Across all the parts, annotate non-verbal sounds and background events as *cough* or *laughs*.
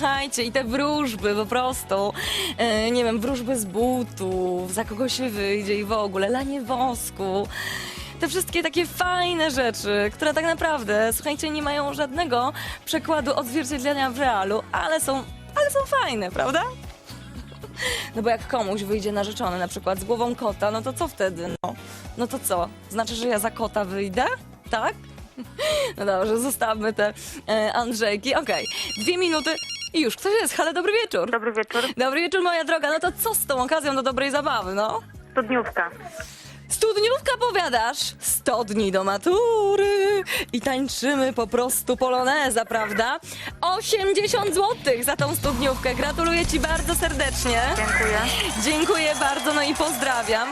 Słuchajcie, i te wróżby po prostu, e, nie wiem, wróżby z butów, za kogo się wyjdzie i w ogóle, lanie wosku. Te wszystkie takie fajne rzeczy, które tak naprawdę, słuchajcie, nie mają żadnego przekładu odzwierciedlenia w realu, ale są, ale są fajne, prawda? No bo jak komuś wyjdzie narzeczony na przykład z głową kota, no to co wtedy? No, no to co? Znaczy, że ja za kota wyjdę? Tak? *laughs* No dobrze, zostawmy te e, Andrzejki. Okej, dwie minuty i już ktoś jest. Halo, dobry wieczór. Dobry wieczór. Dobry wieczór, moja droga. No to co z tą okazją do dobrej zabawy, no? Studniówka. Studniówka powiadasz? 100 dni do matury i tańczymy po prostu poloneza, prawda? 80 zł za tą studniówkę. Gratuluję Ci bardzo serdecznie. Dziękuję. Dziękuję bardzo, no i pozdrawiam.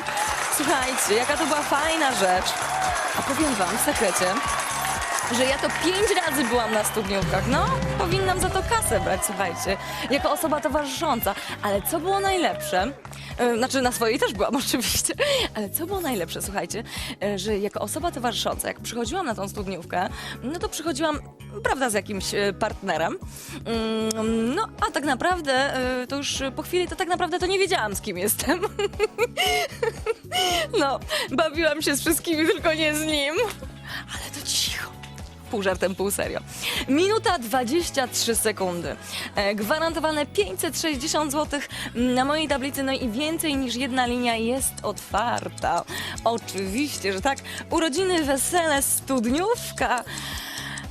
Słuchajcie, jaka to była fajna rzecz. A powiem wam w sekrecie, że ja to pięć razy byłam na studniówkach. No, powinnam za to kasę brać, słuchajcie, jako osoba towarzysząca. Ale co było najlepsze? e, Znaczy, na swojej też byłam *laughs* oczywiście, ale co było najlepsze, słuchajcie, e, że jako osoba towarzysząca, jak przychodziłam na tą studniówkę, no to przychodziłam, prawda, z jakimś e, partnerem. Mm, No, a tak naprawdę, to już po chwili, to tak naprawdę to nie wiedziałam, z kim jestem. *laughs* No, bawiłam się z wszystkimi, tylko nie z nim. Ale. Pół żartem, pół serio. Minuta 23 sekundy. E, gwarantowane 560 zł na mojej tablicy, no i więcej niż jedna linia jest otwarta. Oczywiście, że tak. Urodziny, wesele, studniówka.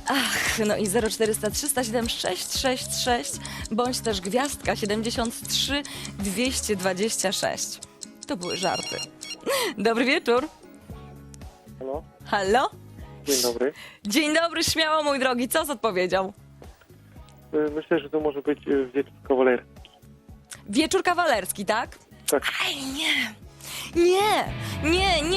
Ach, no i 0400 307 666 bądź też gwiazdka 73 226. To były żarty. Dobry wieczór. Halo? Halo? Dzień dobry. Dzień dobry, śmiało mój drogi. Co z odpowiedzią? Y, Myślę, że to może być y, wieczór kawalerski. Wieczór kawalerski, tak? Tak. Aj, nie. Nie, nie, nie.